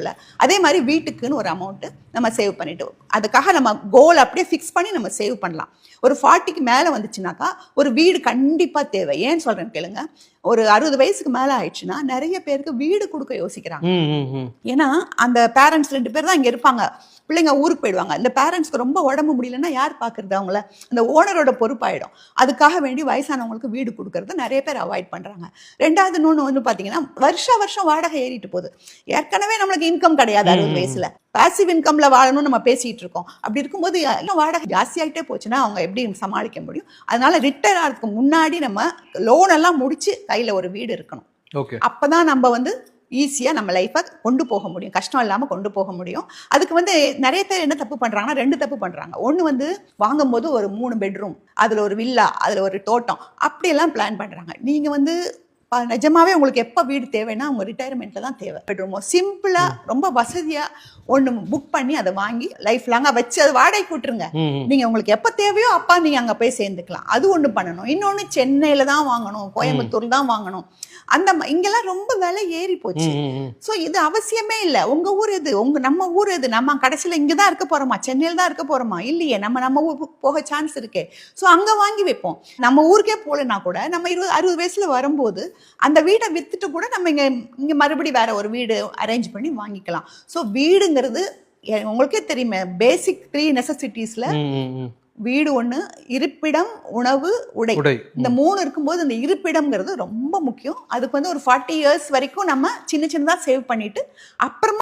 லைஃப்ல அதே மாதிரி வீட்டுக்குன்னு ஒரு அமௌண்ட் நம்ம சேவ் பண்ணிட்டு அதுக்காக நம்ம கோல் அப்படியே ஃபிக்ஸ் பண்ணி நம்ம சேவ் பண்ணலாம். ஒரு ஃபார்ட்டிக்கு மேலே வந்துச்சுனாக்கா ஒரு வீடு கண்டிப்பாக தேவை. ஏன்னு சொல்றேன்னு கேளுங்க. ஒரு அறுபது வயசுக்கு மேலே ஆயிடுச்சுன்னா நிறைய பேருக்கு வீடு கொடுக்க யோசிக்கிறாங்க. ஏன்னா அந்த பேரண்ட்ஸ் ரெண்டு பேர் தான் இங்க இருப்பாங்க. பிள்ளைங்க ஊருக்கு போயிடுவாங்க. இந்த பேரண்ட்ஸ்க்கு ரொம்ப உடம்பு முடியலன்னா யார் பார்க்கறது அவங்கள? அந்த ஓனரோட பொறுப்பாயிடும். அதுக்காக வேண்டி வயசானவங்களுக்கு வீடு கொடுக்கறத நிறைய பேர் அவாய்ட் பண்றாங்க. ரெண்டாவது இன்னொன்று வந்து பார்த்தீங்கன்னா வருஷா வருஷம் வாடகை ஏறிட்டு போகுது. ஏற்கனவே நம்மளுக்கு இன்கம் கிடையாது அறுபது வயசுல. பாசிவ் இன்கம்ல வாழணும்னு நம்ம பேசிட்டு இருக்கோம். அப்படி இருக்கும்போது இன்னும் வாடகை ஜாஸ்தியாகிட்டே போச்சுன்னா அவங்க எப்படி சமாளிக்க முடியும்? அதனால ரிட்டையர் ஆகிறதுக்கு முன்னாடி நம்ம லோன் எல்லாம் முடிச்சு கையில ஒரு வீடு இருக்கணும். அப்பதான் நம்ம வந்து ஈஸியாக நம்ம லைஃப்பை கொண்டு போக முடியும். கஷ்டம் இல்லாமல் கொண்டு போக முடியும். அதுக்கு வந்து நிறைய பேர் என்ன தப்பு பண்ணுறாங்கன்னா ரெண்டு தப்பு பண்ணுறாங்க ஒன்று வந்து வாங்கும்போது ஒரு மூணு பெட்ரூம் அதில் ஒரு வில்லா அதில் ஒரு தோட்டம் அப்படியெல்லாம் பிளான் பண்ணுறாங்க நீங்கள் வந்து நிஜமாவே உங்களுக்கு எப்போ வீடு தேவைன்னா உங்க ரிட்டையர்மெண்ட்டில் தான் தேவை. பெட்ரூமோ சிம்பிளாக ரொம்ப வசதியாக ஒன்று புக் பண்ணி அதை வாங்கி லைஃப் லாங்காக வச்சு அதை வாடகை விட்டுருங்க ம், ம். நீங்க உங்களுக்கு எப்ப தேவையோ அப்பா நீங்க அங்க போய் சேர்ந்துக்கலாம். அது ஒண்ணு பண்ணணும். இன்னொன்னு சென்னையில தான் வாங்கணும் கோயம்புத்தூர் தான் வாங்கணும். அந்த இங்கெல்லாம் ரொம்ப விலை ஏறி போச்சு. சோ இது அவசியமே இல்ல. உங்க ஊர் எது? உங்க நம்ம ஊர் எது? நம்ம கடைசியில இங்க தான் இருக்க போறோமா? சென்னையில தான் இருக்க போறோமா? இல்லையே. நம்ம நம்ம ஊருக்கு போக சான்ஸ் இருக்கே. சோ அங்க வாங்கி வைப்போம். நம்ம ஊருக்கே போகலனா கூட நம்ம இருபது அறுபது வயசுல வரும்போது அந்த வீடை வித்துட்டு கூட நம்ம இங்க இங்க மறுபடியும் வேற ஒரு வீடு அரேஞ்ச் பண்ணி வாங்கிக்கலாம். சோ வீடுங்கிறது உங்களுக்கே தெரியுமே பேசிக் த்ரீ நெசசிட்டிஸ்ல. வீடு ஒண்ணு இருப்பிடம் உணவு உடை. இந்த மூணு இருக்கும்போது இந்த இருப்பிடம்ங்கிறது ரொம்ப முக்கியம். அதுக்கு வந்து ஒரு ஃபார்ட்டி இயர்ஸ் வரைக்கும் நம்ம சின்ன சின்னதா சேவ் பண்ணிட்டு அப்புறமா